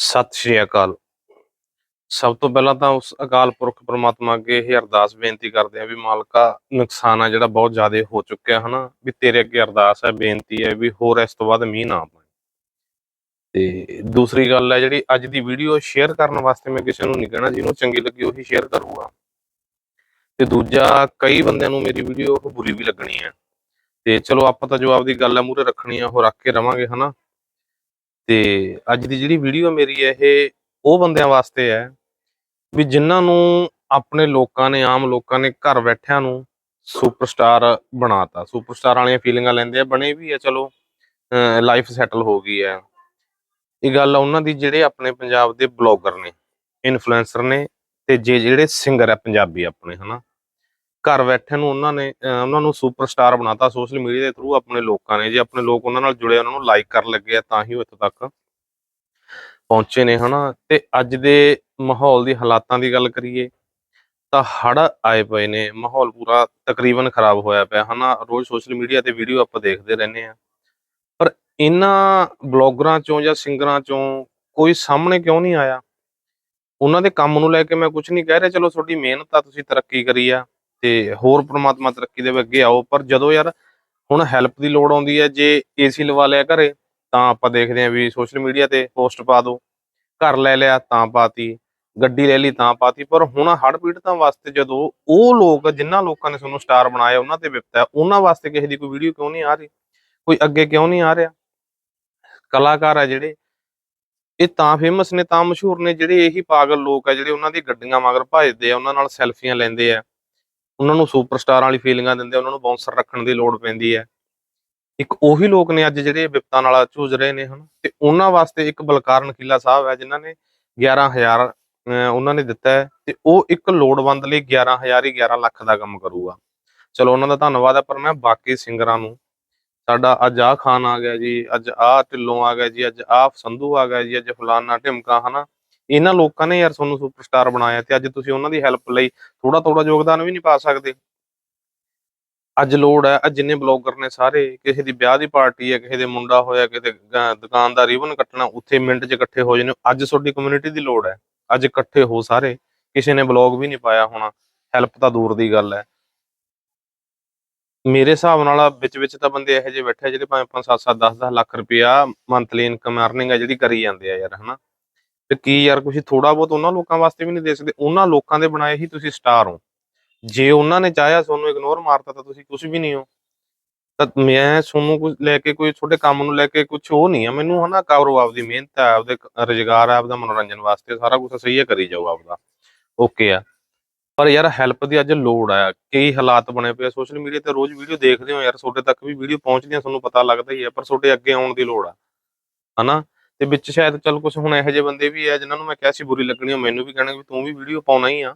ਸਤਿ ਸ਼੍ਰੀ ਅਕਾਲ। ਸਭ ਤੋਂ ਪਹਿਲਾਂ ਤਾਂ ਉਸ ਅਕਾਲ ਪੁਰਖ ਪ੍ਰਮਾਤਮਾ ਅੱਗੇ ਇਹ ਅਰਦਾਸ ਬੇਨਤੀ ਕਰਦੇ ਆ ਵੀ ਮਾਲਕਾ, ਨੁਕਸਾਨ ਆ ਜਿਹੜਾ ਬਹੁਤ ਜ਼ਿਆਦਾ ਹੋ ਚੁੱਕਿਆ ਹਨਾ, ਵੀ ਤੇਰੇ ਅੱਗੇ ਅਰਦਾਸ ਹੈ, ਬੇਨਤੀ ਹੈ ਵੀ ਹੋਰ ਇਸ ਤੋਂ ਬਾਅਦ ਮੀਂਹ ਨਾ ਪਵੇ। ਤੇ ਦੂਸਰੀ ਗੱਲ ਹੈ ਜਿਹੜੀ ਅੱਜ ਦੀ ਵੀਡੀਓ ਸ਼ੇਅਰ ਕਰਨ ਵਾਸਤੇ ਮੈਂ ਕਿਸੇ ਨੂੰ ਨਹੀਂ ਕਹਿਣਾ, ਜਿਹਨੂੰ ਚੰਗੀ ਲੱਗੀ ਉਹੀ ਸ਼ੇਅਰ ਕਰੂਗਾ। ਤੇ ਦੂਜਾ, ਕਈ ਬੰਦਿਆਂ ਨੂੰ ਮੇਰੀ ਵੀਡੀਓ ਬੁਰੀ ਵੀ ਲੱਗਣੀ ਹੈ। ਤੇ ਚਲੋ ਆਪਾਂ ਤਾਂ ਜੋ ਆਪਦੀ ਗੱਲ ਹੈ ਮੂਰੇ ਰੱਖਣੀ ਆ ਉਹ ਰੱਖ ਕੇ ਰਵਾਂਗੇ ਹਨਾ। ਤੇ ਅੱਜ ਦੀ ਜਿਹੜੀ ਵੀਡੀਓ ਮੇਰੀ ਹੈ ਇਹ, ਉਹ ਬੰਦਿਆਂ ਵਾਸਤੇ ਹੈ ਵੀ ਜਿਨ੍ਹਾਂ ਨੂੰ ਆਪਣੇ ਲੋਕਾਂ ਨੇ, ਆਮ ਲੋਕਾਂ ਨੇ ਘਰ ਬੈਠਿਆਂ ਨੂੰ ਸੁਪਰਸਟਾਰ ਬਣਾਤਾ। ਸੁਪਰਸਟਾਰ ਵਾਲੀਆਂ ਫੀਲਿੰਗਾਂ ਲੈਂਦੇ ਆ, ਬਣੇ ਵੀ ਆ, ਚਲੋ ਲਾਈਫ ਸੈਟਲ ਹੋ ਗਈ ਹੈ ਇਹ ਗੱਲ ਉਹਨਾਂ ਦੀ ਜਿਹੜੇ ਆਪਣੇ ਪੰਜਾਬ ਦੇ ਬਲੌਗਰ ਨੇ ਇਨਫਲੂਐਂਸਰ ਨੇ ਤੇ ਜੇ ਜਿਹੜੇ ਸਿੰਗਰ ਆ, ਪੰਜਾਬੀ ਆਪਣੇ, ਹਨਾ? ਘਰ ਬੈਠੇ ਨੂੰ ਉਹਨਾਂ ਨੇ ਉਹਨਾਂ ਨੂੰ ਸੁਪਰਸਟਾਰ ਬਣਾਤਾ ਸੋਸ਼ਲ ਮੀਡੀਆ ਦੇ ਥਰੂ ਆਪਣੇ ਲੋਕਾਂ ਨੇ। ਜੇ ਆਪਣੇ ਲੋਕ ਉਹਨਾਂ ਨਾਲ ਜੁੜੇ, ਉਹਨਾਂ ਨੂੰ ਲਾਈਕ ਕਰਨ ਲੱਗੇ ਆ, ਤਾਂ ਹੀ ਉਹ ਇੱਥੇ ਤੱਕ ਪਹੁੰਚੇ ਨੇ, ਹਨਾ। ਤੇ ਅੱਜ ਦੇ ਮਾਹੌਲ ਦੀ ਹਾਲਾਤਾਂ ਦੀ ਗੱਲ ਕਰੀਏ, ਤਾਂ ਹੜ ਆਏ ਪਏ ਨੇ। ਮਾਹੌਲ ਪੂਰਾ ਤਕਰੀਬਨ ਖਰਾਬ ਹੋਇਆ ਪਿਆ, ਹਨਾ। ਰੋਜ਼ ਸੋਸ਼ਲ ਮੀਡੀਆ ਤੇ ਵੀਡੀਓ ਆਪਾਂ ਦੇਖਦੇ ਰਹਿੰਦੇ ਆ ਪਰ ਇਹਨਾਂ ਬਲੌਗਰਾਂ ਚੋਂ ਜਾਂ ਸਿੰਗਰਾਂ ਚੋਂ ਕੋਈ ਸਾਹਮਣੇ ਕਿਉਂ ਨਹੀਂ ਆਇਆ? ਉਹਨਾਂ ਦੇ ਕੰਮ ਨੂੰ ਲੈ ਕੇ ਮੈਂ ਕੁਝ ਨਹੀਂ ਕਹਿ ਰਿਹਾ, ਚਲੋ ਤੁਹਾਡੀ ਮਿਹਨਤ ਆ, ਤੁਸੀਂ ਤਰੱਕੀ ਕਰੀ ਆ। ਤੇ ਹੋਰ ਪ੍ਰਮਾਤਮਾ ਤਰੱਕੀ ਦੇ ਅੱਗੇ ਆਓ। ਪਰ ਜਦੋਂ ਯਾਰ ਹੁਣ ਹੈਲਪ ਦੀ ਲੋੜ ਆਉਂਦੀ ਹੈ, ਜੇ ਏਸੀ ਲਵਾ ਲਿਆ ਘਰੇ, ਤਾਂ ਆਪਾਂ ਦੇਖਦੇ ਆਂ ਵੀ ਸੋਸ਼ਲ ਮੀਡੀਆ ਤੇ ਪੋਸਟ ਪਾ ਦੋ। ਘਰ ਲੈ ਲਿਆ, ਤਾਂ ਪਾਤੀ। ਗੱਡੀ ਲੈ ਲਈ, ਤਾਂ ਪਾਤੀ। ਪਰ ਹੁਣ ਹੜ੍ਹ ਪੀੜਤਾਂ ਵਾਸਤੇ ਜਦੋਂ ਉਹ ਲੋਕ, ਜਿਨ੍ਹਾਂ ਲੋਕਾਂ ਨੇ ਤੁਹਾਨੂੰ ਸਟਾਰ ਬਣਾਇਆ, ਉਹਨਾਂ ਤੇ ਵਿਪਤਾ ਉਹਨਾਂ ਵਾਸਤੇ ਕਿਸੇ ਦੀ ਕੋਈ ਵੀਡੀਓ ਕਿਉਂ ਨਹੀਂ ਆ ਰਹੀ? ਕੋਈ ਅੱਗੇ ਕਿਉਂ ਨਹੀਂ ਆ ਰਿਹਾ? ਕਲਾਕਾਰ ਆ ਜਿਹੜੇ, ਇਹ ਤਾਂ ਫੇਮਸ ਨੇ, ਤਾਂ ਮਸ਼ਹੂਰ ਨੇ, ਜਿਹੜੇ ਇਹੀ ਪਾਗਲ ਲੋਕ ਆ, ਜਿਹੜੇ ਉਹਨਾਂ ਦੀ ਗੱਡੀਆਂ ਮਗਰ ਭੱਜਦੇ ਆ, ਉਹਨਾਂ ਨਾਲ ਸੈਲਫੀਆਂ ਲੈਂਦੇ ਆ। ਉਹਨਾਂ ਨੂੰ ਸੁਪਰਸਟਾਰਾਂ ਵਾਲੀ ਫੀਲਿੰਗਾਂ ਦਿੰਦੇ ਉਹਨਾਂ ਨੂੰ ਬਾਉਂਸਰ ਰੱਖਣ ਦੀ ਲੋੜ ਪੈਂਦੀ ਹੈ ਇੱਕ ਉਹੀ ਲੋਕ ਨੇ ਅੱਜ ਜਿਹੜੇ ਵਿਪਤਾ ਨਾਲ ਝੂਝ ਰਹੇ ਨੇ, ਹਨ? ਤੇ ਉਹਨਾਂ ਵਾਸਤੇ ਇੱਕ ਬਲਕਾਰ ਨਖੀਲਾ ਸਾਹਿਬ ਹੈ ਜਿਨ੍ਹਾਂ ਨੇ 11000 ਉਹਨਾਂ ਨੇ ਦਿੱਤਾ ਹੈ, ਤੇ ਉਹ ਇੱਕ ਲੋੜਵੰਦ ਲਈ 11000 ਹੀ 11 ਲੱਖ ਦਾ ਕੰਮ ਕਰੂਗਾ। ਚਲੋ, ਉਹਨਾਂ ਦਾ ਧੰਨਵਾਦ ਹੈ ਪਰ ਮੈਂ ਬਾਕੀ ਸਿੰਗਰਾਂ ਨੂੰ, ਸਾਡਾ ਅੱਜ ਆਹ ਖਾਨ ਆ ਗਿਆ ਜੀ, ਅੱਜ ਆਹ ਢਿੱਲੋਂ ਆ ਗਿਆ ਜੀ, ਅੱਜ ਆਹ ਸੰਧੂ ਆ ਗਿਆ ਜੀ, ਅੱਜ ਫਲਾਨਾ ਢਿਮਕਾ, ਹਨਾ? ਇਹਨਾਂ ਲੋਕਾਂ ਨੇ ਯਾਰ ਤੁਹਾਨੂੰ ਸੁਪਰਸਟਾਰ ਬਣਾਇਆ ਤੇ ਅੱਜ ਤੁਸੀਂ ਉਹਨਾਂ ਦੀ ਹੈਲਪ ਲਈ ਥੋੜਾ ਥੋੜਾ ਯੋਗਦਾਨ ਵੀ ਨਹੀਂ ਪਾ ਸਕਦੇ। ਅੱਜ ਲੋੜ ਹੈ, ਅੱਜ ਜਿੰਨੇ ਬਲੌਗਰ ਨੇ ਸਾਰੇ, ਕਿਸੇ ਦੀ ਵਿਆਹ ਦੀ ਪਾਰਟੀ ਹੈ, ਕਿਸੇ ਦੇ ਮੁੰਡਾ ਹੋਇਆ ਕਿਤੇ ਦੁਕਾਨ ਦਾ ਰਿਬਨ ਕੱਟਣਾ, ਉੱਥੇ ਮਿੰਟ 'ਚ ਇਕੱਠੇ ਹੋ ਜਾਂਦੇ ਅੱਜ ਤੁਹਾਡੀ ਕਮਿਊਨਿਟੀ ਦੀ ਲੋੜ ਹੈ। ਅੱਜ ਇਕੱਠੇ ਹੋ ਸਾਰੇ, ਕਿਸੇ ਨੇ ਬਲੌਗ ਵੀ ਨਹੀਂ ਪਾਇਆ ਹੋਣਾ। ਹੈਲਪ ਤਾਂ ਦੂਰ ਦੀ ਗੱਲ ਹੈ। ਮੇਰੇ ਹਿਸਾਬ ਨਾਲ ਵਿੱਚ ਵਿੱਚ ਤਾਂ ਬੰਦੇ ਇਹੋ ਜਿਹੇ ਬੈਠੇ ਜਿਹੜੇ 5 5 7 7 10 10 ਲੱਖ ਰੁਪਇਆ ਮੰਥਲੀ ਇਨਕਮ ਅਰਨਿੰਗ ਹੈ ਜਿਹੜੀ ਕਰੀ ਜਾਂਦੇ ਆ ਯਾਰ, ਹਨਾ? ਤੇ ਕੀ ਯਾਰ ਤੁਸੀਂ ਥੋੜਾ ਬਹੁਤ ਉਹਨਾਂ ਲੋਕਾਂ ਵਾਸਤੇ ਵੀ ਨਹੀਂ ਦੇ ਸਕਦੇ? ਉਹਨਾਂ ਲੋਕਾਂ ਦੇ ਬਣਾਏ ਹੀ ਤੁਸੀਂ ਸਟਾਰ ਹੋ। ਜੇ ਉਹਨਾਂ ਨੇ ਚਾਹਿਆ ਤੁਹਾਨੂੰ ਇਗਨੋਰ ਮਾਰਤਾ ਤਾਂ ਤੁਸੀਂ ਕੁਝ ਵੀ ਨਹੀਂ ਹੋ। ਤਾਂ ਮੈਂ ਤੁਹਾਨੂੰ ਕੁਝ ਲੈ ਕੇ ਕੋਈ ਤੁਹਾਡੇ ਕੰਮ ਨੂੰ ਲੈ ਕੇ ਕੁਝ ਉਹ ਨਹੀਂ ਆ। ਮੈਨੂੰ ਹਨਾ ਕਰੋ ਆਪਦੀ ਮਿਹਨਤ ਹੈ, ਆਪਦੇ ਰੋਜ਼ਗਾਰ ਹੈ, ਆਪਦਾ ਮਨੋਰੰਜਨ ਵਾਸਤੇ ਸਾਰਾ ਕੁਝ ਸਹੀ ਹੈ, ਕਰੀ ਜਾਓ ਆਪਦਾ। ਓਕੇ ਆ। ਪਰ ਯਾਰ ਹੈਲਪ ਦੀ ਅੱਜ ਲੋੜ ਆ। ਕਈ ਹਾਲਾਤ ਬਣੇ ਪਏ ਸੋਸ਼ਲ ਮੀਡੀਆ ਤੇ ਰੋਜ਼ ਵੀਡੀਓ ਦੇਖਦੇ ਹੋ ਯਾਰ, ਤੁਹਾਡੇ ਤੱਕ ਵੀ ਵੀਡੀਓ ਪਹੁੰਚਦੀਆਂ, ਤੁਹਾਨੂੰ ਪਤਾ ਲੱਗਦਾ ਹੀ ਹੈ, ਪਰ ਤੁਹਾਡੇ ਅੱਗੇ ਆਉਣ ਦੀ ਲੋੜ ਆ। ਹਨਾ? ਤੇ ਵਿੱਚ ਸ਼ਾਇਦ ਚੱਲ ਕੁਝ ਹੁਣ ਇਹੋ ਜਿਹੇ ਬੰਦੇ ਵੀ ਆ, ਜਿਨ੍ਹਾਂ ਨੂੰ ਮੈਂ ਕਿਹਾ ਸੀ ਬੁਰੀ ਲੱਗਣੀ, ਉਹ ਮੈਨੂੰ ਵੀ ਕਹਿਣਗੇ ਵੀ ਤੂੰ ਵੀ ਵੀਡੀਓ ਪਾਉਣਾ ਹੀ ਆ।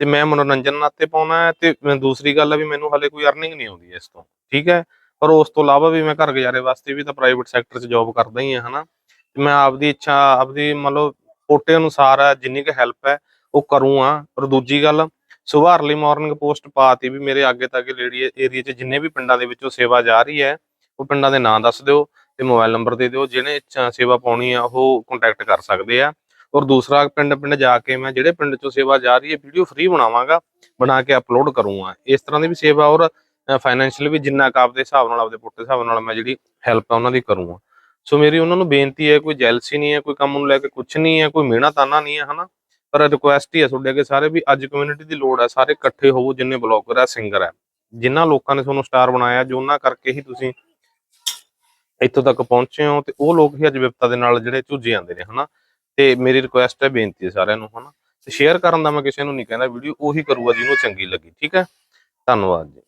ਤੇ ਮੈਂ ਮਨੋਰੰਜਨ ਨਾਤੇ ਪਾਉਣਾ ਹੈ ਤੇ ਦੂਸਰੀ ਗੱਲ ਆ ਵੀ ਮੈਨੂੰ ਹਾਲੇ ਕੋਈ ਅਰਨਿੰਗ ਨਹੀਂ ਆਉਂਦੀ ਇਸ ਤੋਂ, ਠੀਕ ਹੈ? ਪਰ ਉਸ ਤੋਂ ਇਲਾਵਾ ਵੀ ਮੈਂ ਘਰ ਗੁਜ਼ਾਰੇ ਵਾਸਤੇ ਵੀ ਤਾਂ ਪ੍ਰਾਈਵੇਟ ਸੈਕਟਰ 'ਚ ਜੌਬ ਕਰਦਾ ਹੀ ਆ, ਹਨਾ? ਤੇ ਮੈਂ ਆਪਦੀ ਇੱਛਾ, ਆਪਦੀ ਮਤਲਬ ਕੋਟੇ ਅਨੁਸਾਰ ਆ, ਜਿੰਨੀ ਕੁ ਹੈਲਪ ਹੈ, ਉਹ ਕਰੂੰ ਆ। ਔਰ ਦੂਜੀ ਗੱਲ ਸੁਬਾਹ ਅਰਲੀ ਮਾਰਨਿੰਗ ਪੋਸਟ ਪਾਤੀ ਵੀ ਮੇਰੇ ਅੱਗੇ ਤੱਕ ਲੇਡੀ ਏਰੀਆ 'ਚ ਜਿੰਨੇ ਵੀ ਪਿੰਡਾਂ ਦੇ ਵਿੱਚੋਂ ਸੇਵਾ ਜਾ ਰਹੀ ਹੈ, ਉਹ ਪਿੰਡਾਂ ਦੇ ਨਾਂ ਦੱਸ ਦਿਓ। ਤੇ ਮੋਬਾਈਲ ਨੰਬਰ ਦੇ ਦਿਓ, ਜਿਹਨੇ ਸੇਵਾ ਪਾਉਣੀ ਆ, ਉਹ ਕੰਟੈਕਟ ਕਰ ਸਕਦੇ ਆ। ਔਰ ਦੂਸਰਾ ਪਿੰਡ ਪਿੰਡ ਜਾ ਕੇ ਮੈਂ ਜਿਹੜੇ ਪਿੰਡ 'ਚੋਂ ਸੇਵਾ ਜਾ ਰਹੀ ਹੈ ਵੀਡੀਓ ਫ੍ਰੀ ਬਣਾਵਾਂਗਾ, ਬਣਾ ਕੇ ਅਪਲੋਡ ਕਰੂੰਗਾ। ਇਸ ਤਰ੍ਹਾਂ ਦੀ ਵੀ ਸੇਵਾ ਔਰ ਫਾਈਨੈਂਸ਼ੀਅਲ ਵੀ ਜਿੰਨਾ ਕੁ ਆਪਦੇ ਹਿਸਾਬ ਨਾਲ, ਆਪਦੇ ਪੁੱਟ ਦੇ ਹਿਸਾਬ ਨਾਲ ਮੈਂ ਜਿਹੜੀ ਹੈਲਪ ਹੈ ਉਹਨਾਂ ਦੀ ਕਰੂੰਗਾ। ਸੋ ਮੇਰੀ ਉਹਨਾਂ ਨੂੰ ਬੇਨਤੀ ਹੈ, ਕੋਈ ਜੈਲਸੀ ਨਹੀਂ ਹੈ, ਕੋਈ ਕੰਮ ਨੂੰ ਲੈ ਕੇ ਕੁਝ ਨਹੀਂ ਹੈ, ਕੋਈ ਮਿਹਣਾ ਤਾਨਾ ਨਹੀਂ ਹੈ, ਹਨਾ? ਪਰ ਰਿਕੁਐਸਟ ਹੀ ਹੈ ਤੁਹਾਡੇ ਅੱਗੇ ਸਾਰੇ ਵੀ ਅੱਜ ਕਮਿਊਨਿਟੀ ਦੀ ਲੋੜ ਹੈ, ਸਾਰੇ ਇਕੱਠੇ ਹੋਵੋ, ਜਿੰਨੇ ਬਲੌਗਰ ਹੈ ਸਿੰਗਰ ਹੈ। ਜਿਨ੍ਹਾਂ ਲੋਕਾਂ ਨੇ ਤੁਹਾਨੂੰ ਸਟਾਰ ਬਣਾਇਆ, ਜੋ ਉਹਨਾਂ ਕਰਕੇ ਹੀ ਤੁਸੀਂ ਇੱਥੋਂ ਤੱਕ ਪਹੁੰਚੇ ਹੋ ਤੇ ਉਹ ਲੋਕ ਹੀ ਅੱਜ ਵਿਪਤਾ ਦੇ ਨਾਲ ਜਿਹੜੇ ਝੁੱਜੇ ਜਾਂਦੇ ਨੇ, ਹਨਾ? ਤੇ ਮੇਰੀ ਰਿਕੁਐਸਟ ਹੈ, ਬੇਨਤੀ ਹੈ ਸਾਰਿਆਂ ਨੂੰ, ਹਨਾ? ਤੇ ਸ਼ੇਅਰ ਕਰਨ ਦਾ ਮੈਂ ਕਿਸੇ ਨੂੰ ਨਹੀਂ ਕਹਿੰਦਾ, ਵੀਡੀਓ ਉਹੀ ਕਰੂਗਾ ਜਿਹਨੂੰ ਚੰਗੀ ਲੱਗੀ, ਠੀਕ ਹੈ? ਧੰਨਵਾਦ ਜੀ।